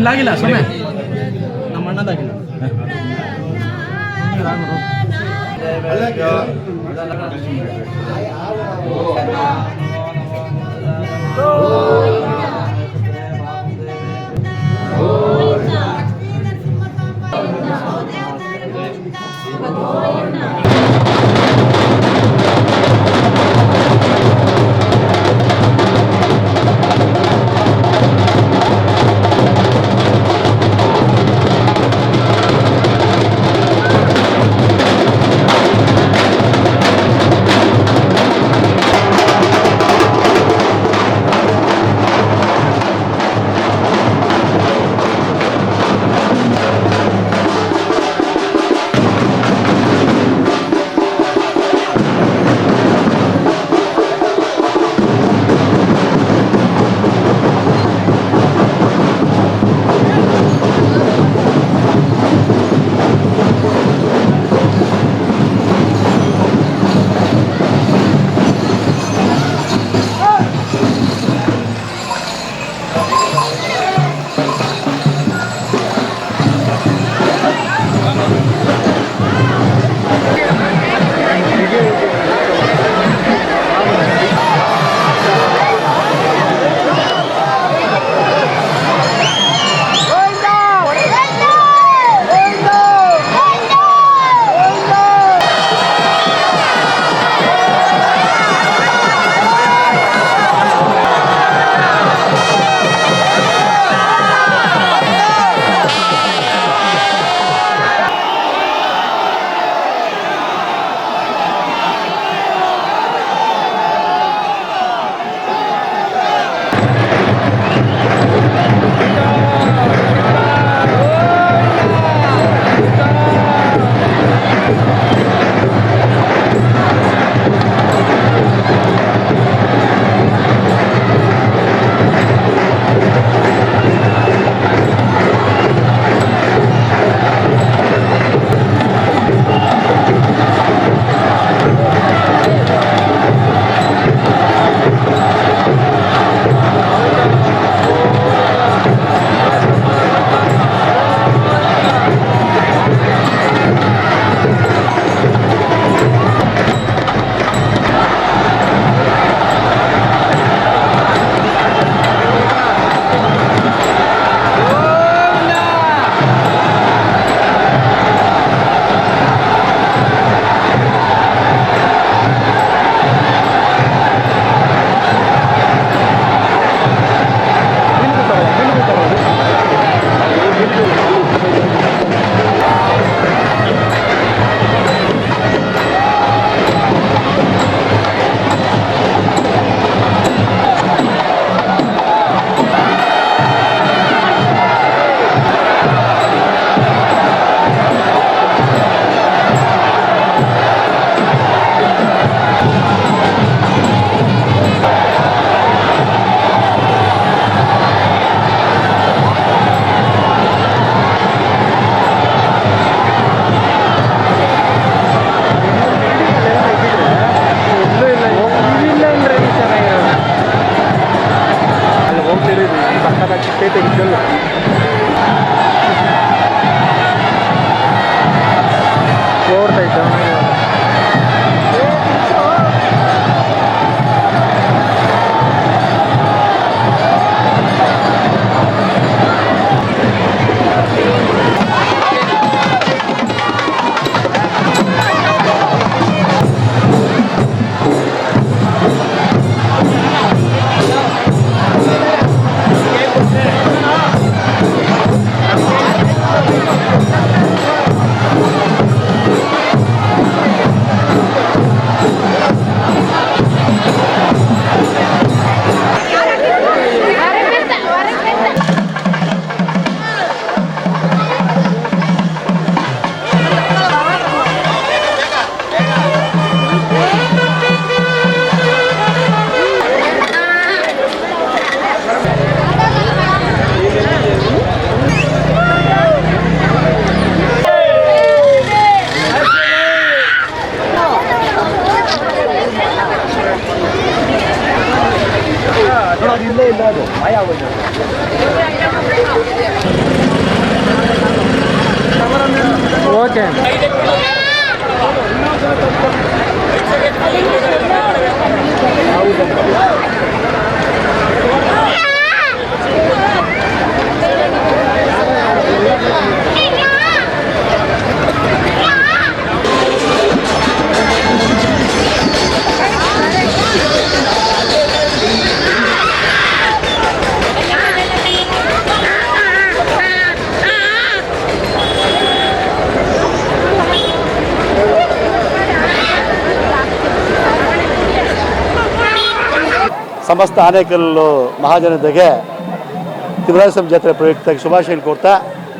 ಇಲ್ಲಾಗಿಲ್ಲ ಸಮಯ ನಮ್ಮ ಅಣ್ಣದಾಗಿಲ್ಲ. ¡Vamos! ಇಲ್ಲೇ ಇಲ್ಲ ಅದು ಮಾಯ ಆಗೋದು ಓಕೆ ಸಮಸ್ತ ಆನೇಕಲ್ಲು ಮಹಾಜನತೆಗೆ ತಿಮ್ಮರಾಯಸ್ವಾಮಿ ಜಾತ್ರೆ ಪ್ರಯುಕ್ತ ಶುಭಾಶಯ ಕೊಡ್ತಾ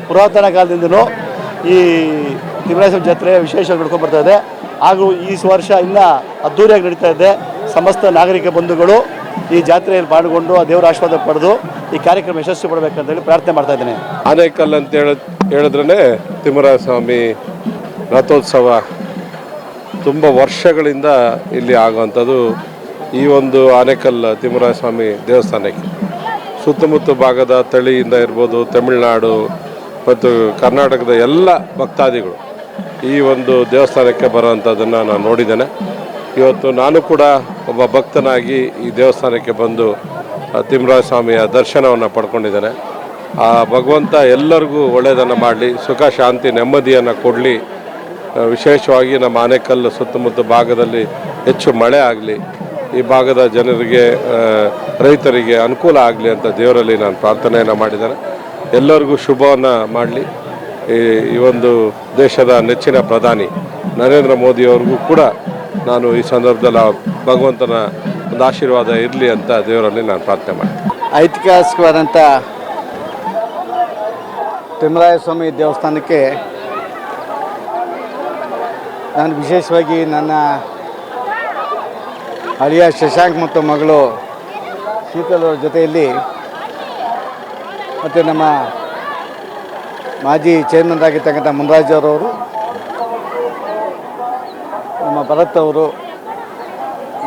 ಪುರಾತನ ಕಾಲದಿಂದಲೂ ಈ ತಿಮ್ಮರಾಯಸ್ವಾಮಿ ಜಾತ್ರೆ ವಿಶೇಷ ನಡ್ಕೊಂಡು ಇದೆ. ಹಾಗೂ ಈ ವರ್ಷ ಇನ್ನೂ ಅದ್ಧೂರಿಯಾಗಿ ನಡೀತಾ ಇದೆ. ಸಮಸ್ತ ನಾಗರಿಕ ಬಂಧುಗಳು ಈ ಜಾತ್ರೆಯಲ್ಲಿ ಪಾಲ್ಗೊಂಡು ಆ ದೇವರ ಆಶೀರ್ವಾದ ಪಡೆದು ಈ ಕಾರ್ಯಕ್ರಮ ಯಶಸ್ವಿ ಪಡಬೇಕಂತೇಳಿ ಪ್ರಾರ್ಥನೆ ಮಾಡ್ತಾ ಇದ್ದೇನೆ. ಆನೇಕಲ್ ಅಂತ ಹೇಳ ಹೇಳಿದ್ರೇ ತಿಮ್ಮರಾಯಸ್ವಾಮಿ ರಥೋತ್ಸವ ತುಂಬ ವರ್ಷಗಳಿಂದ ಇಲ್ಲಿ ಆಗುವಂಥದ್ದು ಈ ಒಂದು ಆನೇಕಲ್ ತಿಮ್ಮರಾಯಸ್ವಾಮಿ ದೇವಸ್ಥಾನಕ್ಕೆ. ಸುತ್ತಮುತ್ತ ಭಾಗದ ತಳಿಯಿಂದ ಇರ್ಬೋದು, ತಮಿಳುನಾಡು ಮತ್ತು ಕರ್ನಾಟಕದ ಎಲ್ಲ ಭಕ್ತಾದಿಗಳು ಈ ಒಂದು ದೇವಸ್ಥಾನಕ್ಕೆ ಬರೋವಂಥದ್ದನ್ನು ನಾನು ನೋಡಿದ್ದೇನೆ. ಇವತ್ತು ನಾನು ಕೂಡ ಒಬ್ಬ ಭಕ್ತನಾಗಿ ಈ ದೇವಸ್ಥಾನಕ್ಕೆ ಬಂದು, ಆ ತಿಮ್ಮರಾಯ ಸ್ವಾಮಿಯ ದರ್ಶನವನ್ನು ಪಡ್ಕೊಂಡಿದ್ದೇನೆ. ಆ ಭಗವಂತ ಎಲ್ಲರಿಗೂ ಒಳ್ಳೆಯದನ್ನು ಮಾಡಲಿ, ಸುಖ, ಶಾಂತಿ, ನೆಮ್ಮದಿಯನ್ನು ಕೊಡಲಿ. ವಿಶೇಷವಾಗಿ ನಮ್ಮ ಆನೆಕಲ್ಲು ಸುತ್ತಮುತ್ತ ಭಾಗದಲ್ಲಿ ಹೆಚ್ಚು ಮಳೆ ಆಗಲಿ. ಈ ಭಾಗದ ಜನರಿಗೆ ರೈತರಿಗೆ ಅನುಕೂಲ ಆಗಲಿ ಅಂತ ದೇವರಲ್ಲಿ ನಾನು ಪ್ರಾರ್ಥನೆಯನ್ನು ಮಾಡಿದ್ದೇನೆ. ಎಲ್ಲರಿಗೂ ಶುಭವನ್ನು ಮಾಡಲಿ. ಈ ಒಂದು ದೇಶದ ನೆಚ್ಚಿನ ಪ್ರಧಾನಿ ನರೇಂದ್ರ ಮೋದಿಯವ್ರಿಗೂ ಕೂಡ ನಾನು ಈ ಸಂದರ್ಭದಲ್ಲಿ ಭಗವಂತನ ಒಂದು ಆಶೀರ್ವಾದ ಇರಲಿ ಅಂತ ದೇವರಲ್ಲಿ ನಾನು ಪ್ರಾರ್ಥನೆ ಮಾಡ್ತೀನಿ. ಐತಿಹಾಸಿಕವಾದಂಥ ತಿಮ್ಮರಾಯ ಸ್ವಾಮಿ ದೇವಸ್ಥಾನಕ್ಕೆ ನಾನು ವಿಶೇಷವಾಗಿ ನನ್ನ ಅಳಿಯ ಶಶಾಂಕ್ ಮತ್ತು ಮಗಳು ಶೀತಲ್ ಅವ್ರ ಜೊತೆಯಲ್ಲಿ ಮತ್ತು ನಮ್ಮ ಮಾಜಿ ಚೇರ್ಮನ್ ಆಗಿರ್ತಕ್ಕಂಥ ಮುನ್ರಾಜ್ ಅವರವರು ನಮ್ಮ ಭರತ್ ಅವರು,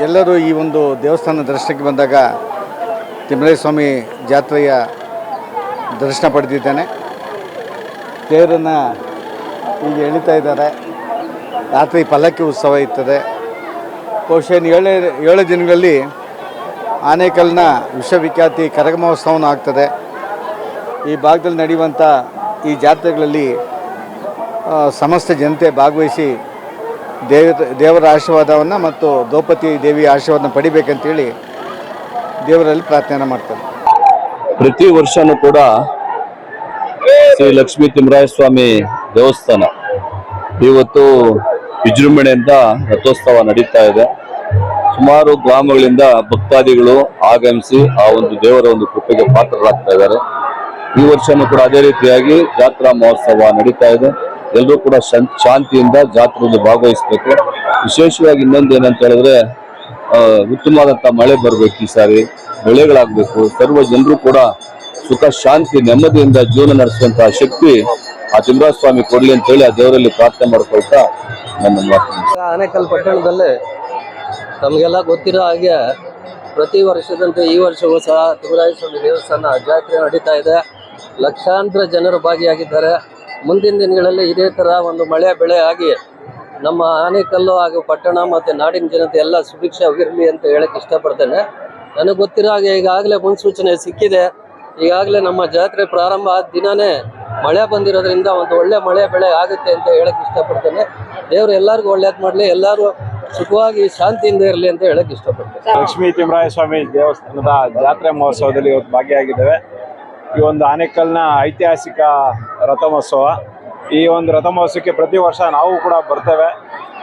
ಎಲ್ಲರೂ ಈ ಒಂದು ದೇವಸ್ಥಾನ ದರ್ಶನಕ್ಕೆ ಬಂದಾಗ ತಿಮ್ಮರೇಸ್ವಾಮಿ ಜಾತ್ರೆಯ ದರ್ಶನ ಪಡೆದಿದ್ದೇನೆ. ದೇವರನ್ನು ಈಗ ಎಳಿತಾ ಇದ್ದಾರೆ. ರಾತ್ರಿ ಪಲ್ಲಕ್ಕಿ ಉತ್ಸವ ಇರ್ತದೆ. ಬಹುಶಃ ಏಳು, ಏಳೇ ದಿನಗಳಲ್ಲಿ ಆನೇಕಲ್ನ ವಿಶ್ವವಿಖ್ಯಾತಿ ಕರಗ ಮಹೋತ್ಸವನ ಆಗ್ತದೆ. ಈ ಭಾಗದಲ್ಲಿ ನಡೆಯುವಂಥ ಈ ಜಾತ್ರೆಗಳಲ್ಲಿ ಸಮಸ್ತ ಜನತೆ ಭಾಗವಹಿಸಿ ದೇವ, ದೇವರ ಆಶೀರ್ವಾದವನ್ನು ಮತ್ತು ದ್ರೌಪದಿ ದೇವಿಯ ಆಶೀರ್ವಾದನ ಪಡಿಬೇಕಂತೇಳಿ ದೇವರಲ್ಲಿ ಪ್ರಾರ್ಥನೆ ಮಾಡ್ತಾರೆ ಪ್ರತಿ ವರ್ಷವೂ ಕೂಡ ಶ್ರೀ ಲಕ್ಷ್ಮೀ ತಿಮ್ಮರಾಯ ಸ್ವಾಮಿ ದೇವಸ್ಥಾನ. ಇವತ್ತು ವಿಜೃಂಭಣೆಯಿಂದ ರಥೋತ್ಸವ ನಡೀತಾ ಇದೆ. ಸುಮಾರು ಗ್ರಾಮಗಳಿಂದ ಭಕ್ತಾದಿಗಳು ಆಗಮಿಸಿ ಆ ಒಂದು ದೇವರ ಒಂದು ಕೃಪೆಗೆ ಪಾತ್ರರಾಗ್ತಾ ಇದ್ದಾರೆ. ಈ ವರ್ಷನೂ ಕೂಡ ಅದೇ ರೀತಿಯಾಗಿ ಜಾತ್ರಾ ಮಹೋತ್ಸವ ನಡೀತಾ ಇದೆ. ಎಲ್ಲರೂ ಕೂಡ ಶಾಂತಿಯಿಂದ ಜಾತ್ರೆಯಲ್ಲಿ ಭಾಗವಹಿಸಬೇಕು. ವಿಶೇಷವಾಗಿ ಇನ್ನೊಂದು ಏನಂತ ಹೇಳಿದ್ರೆ ಉತ್ತಮವಾದಂಥ ಮಳೆ ಬರಬೇಕು ಈ ಸಾರಿ. ಬೆಳೆಗಳಾಗಬೇಕು. ಸರ್ವ ಜನರು ಕೂಡ ಸುಖ, ಶಾಂತಿ, ನೆಮ್ಮದಿಯಿಂದ ಜೀವನ ನಡೆಸುವಂತಹ ಶಕ್ತಿ ಆ ಸ್ವಾಮಿ ಕೊಡ್ಲಿ ಅಂತ ಹೇಳಿ ಆ ದೇವರಲ್ಲಿ ಪ್ರಾರ್ಥನೆ ಮಾಡ್ಕೊಳ್ತಾ ನನ್ನ ಆನೇಕಲ್ ಪಟ್ಟಣದಲ್ಲಿ ತಮಗೆಲ್ಲ ಗೊತ್ತಿರೋ ಹಾಗೆ ಪ್ರತಿ ವರ್ಷದಂತೆ ಈ ವರ್ಷವೂ ಸಹ ತಿಮ್ಮರಾಯ ಸ್ವಾಮಿ ದೇವಸ್ಥಾನ ಜಾತ್ರೆ ನಡೀತಾ ಇದೆ. ಲಕ್ಷಾಂತರ ಜನರು ಭಾಗಿಯಾಗಿದ್ದಾರೆ. ಮುಂದಿನ ದಿನಗಳಲ್ಲಿ ಇದೇ ಥರ ಒಂದು ಮಳೆ ಬೆಳೆ ಆಗಿ ನಮ್ಮ ಆನೇಕಲ್ಲು ಹಾಗೂ ಪಟ್ಟಣ ಮತ್ತು ನಾಡಿನ ಜನತೆ ಎಲ್ಲ ಸುಭಿಕ್ಷವಾಗಿರಲಿ ಅಂತ ಹೇಳಕ್ಕೆ ಇಷ್ಟಪಡ್ತೇನೆ. ನನಗೆ ಗೊತ್ತಿರೋ ಹಾಗೆ ಈಗಾಗಲೇ ಮುನ್ಸೂಚನೆ ಸಿಕ್ಕಿದೆ. ಈಗಾಗಲೇ ನಮ್ಮ ಜಾತ್ರೆ ಪ್ರಾರಂಭ ಆದ ದಿನನೇ ಮಳೆ ಬಂದಿರೋದ್ರಿಂದ ಒಂದು ಒಳ್ಳೆ ಮಳೆ ಬೆಳೆ ಆಗುತ್ತೆ ಅಂತ ಹೇಳಕ್ ಇಷ್ಟಪಡ್ತೇನೆ. ದೇವರು ಎಲ್ಲರಿಗೂ ಒಳ್ಳೇದ್ ಮಾಡಲಿ, ಎಲ್ಲರೂ ಸುಖವಾಗಿ ಶಾಂತಿಯಿಂದ ಇರಲಿ ಅಂತ ಹೇಳಕ್ ಇಷ್ಟಪಡ್ತೇನೆ. ಲಕ್ಷ್ಮೀ ತಿಮ್ಮರಾಯ ಸ್ವಾಮಿ ದೇವಸ್ಥಾನದ ಜಾತ್ರೆ ಮಹೋತ್ಸವದಲ್ಲಿ ಇವತ್ತು ಭಾಗಿಯಾಗಿದ್ದೇವೆ. ಈ ಒಂದು ಆನೇಕಲ್ನ ಐತಿಹಾಸಿಕ ರಥಮಹೋತ್ಸವ ಈ ಒಂದು ರಥಮಹೋತ್ಸವಕ್ಕೆ ಪ್ರತಿ ವರ್ಷ ನಾವು ಕೂಡ ಬರ್ತೇವೆ.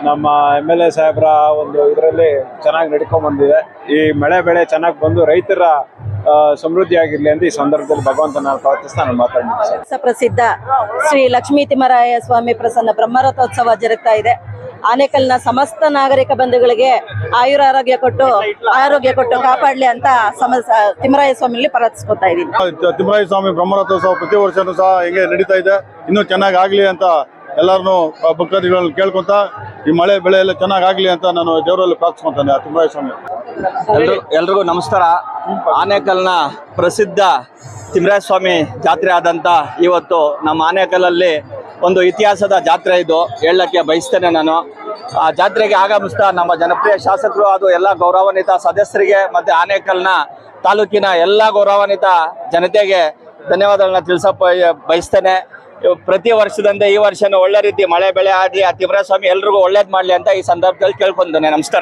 ನಮ್ಮ ಎಂ ಎಲ್ ಎ ಸಾಹೇಬ್ರ ಒಂದು ಇದರಲ್ಲಿ ಚೆನ್ನಾಗಿ ನಡ್ಕೊಂಡ್ ಬಂದಿದೆ. ಈ ಮಳೆ ಬೆಳೆ ಚೆನ್ನಾಗಿ ಬಂದು ರೈತರ ಆ, ಸಮೃದ್ಧಿಯಾಗಿರ್ಲಿ ಅಂತ ಈ ಸಂದರ್ಭದಲ್ಲಿ ಭಗವಂತನ ಪ್ರಾರ್ಥಿಸ್ತಾ ನಾನು ಮಾತಾಡ್ತೀನಿ ಪ್ರಸಿದ್ಧ ಸುಪ್ರಸಿದ್ಧ ಶ್ರೀ ಲಕ್ಷ್ಮೀ ತಿಮ್ಮರಾಯ ಸ್ವಾಮಿ ಪ್ರಸನ್ನ ಬ್ರಹ್ಮರಥೋತ್ಸವ ಜರುಗ್ತಾ ಇದೆ. ಆನೇಕಲ್ನ ಸಮಸ್ತ ನಾಗರಿಕ ಬಂಧುಗಳಿಗೆ ಆಯುರ ಆರೋಗ್ಯ ಕೊಟ್ಟು ಆರೋಗ್ಯ ಕೊಟ್ಟು ಕಾಪಾಡ್ಲಿ ಅಂತ ಸಮ ತಿಮ್ಮರಾಯ ಸ್ವಾಮಿಯಲ್ಲಿ ಪ್ರಾರ್ಥಿಸ್ಕೊತಾ ಇದ್ದೀನಿ. ತಿಮ್ಮರಾಯ ಸ್ವಾಮಿ ಬ್ರಹ್ಮರಥೋತ್ಸವ ಪ್ರತಿ ವರ್ಷನೂ ಸಹ ಹೆಂಗೆ ನಡೀತಾ ಇದೆ ಇನ್ನೂ ಚೆನ್ನಾಗಿ ಆಗಲಿ ಅಂತ ಎಲ್ಲರನ್ನೂ ಭಕ್ತಾದಿಗಳನ್ನ ಕೇಳ್ಕೊಂತ ಈ ಮಳೆ ಬೆಳೆ ಎಲ್ಲ ಚೆನ್ನಾಗಾಗ್ಲಿ ಅಂತ ನಾನು ದೇವರಲ್ಲಿ ಪ್ರಾರ್ಥಿಸ್ಕೊಂತಾನೆ. ತುಂಬಾ ಸ್ವಾಮಿ. ಎಲ್ರು ಎಲ್ರಿಗೂ ನಮಸ್ಕಾರ. ಆನೇಕಲ್ನ ಪ್ರಸಿದ್ಧ ತಿಮ್ಮರಾಯ ಸ್ವಾಮಿ ಜಾತ್ರೆ ಆದಂತ ಇವತ್ತು ನಮ್ಮ ಆನೇಕಲ್ಲಲ್ಲಿ ಒಂದು ಇತಿಹಾಸದ ಜಾತ್ರೆ ಇದು. ಹೇಳಕ್ಕೆ ಬಯಸ್ತೇನೆ ನಾನು. ಆ ಜಾತ್ರೆಗೆ ಆಗಮಿಸ್ತಾ ನಮ್ಮ ಜನಪ್ರಿಯ ಶಾಸಕರು ಅದು ಎಲ್ಲ ಗೌರವಾನ್ವಿತ ಸದಸ್ಯರಿಗೆ ಮತ್ತೆ ಆನೇಕಲ್ನ ತಾಲೂಕಿನ ಎಲ್ಲ ಗೌರವಾನ್ವಿತ ಜನತೆಗೆ ಧನ್ಯವಾದಗಳನ್ನ ತಿಳಿಸ ಬಯಸ್ತೇನೆ. ಪ್ರತಿ ವರ್ಷದಂತೆ ಈ ವರ್ಷನೂ ಒಳ್ಳೆ ರೀತಿ ಮಳೆ, ಬೆಳೆ ಆಗಲಿ, ಆ ತಿಮ್ಮರಾಯ ಸ್ವಾಮಿ ಎಲ್ರಿಗೂ ಒಳ್ಳೇದು ಮಾಡಲಿ ಅಂತ ಈ ಸಂದರ್ಭದಲ್ಲಿ ಕೇಳ್ಕೊಂತಾನೆ. ನಮಸ್ಕಾರ.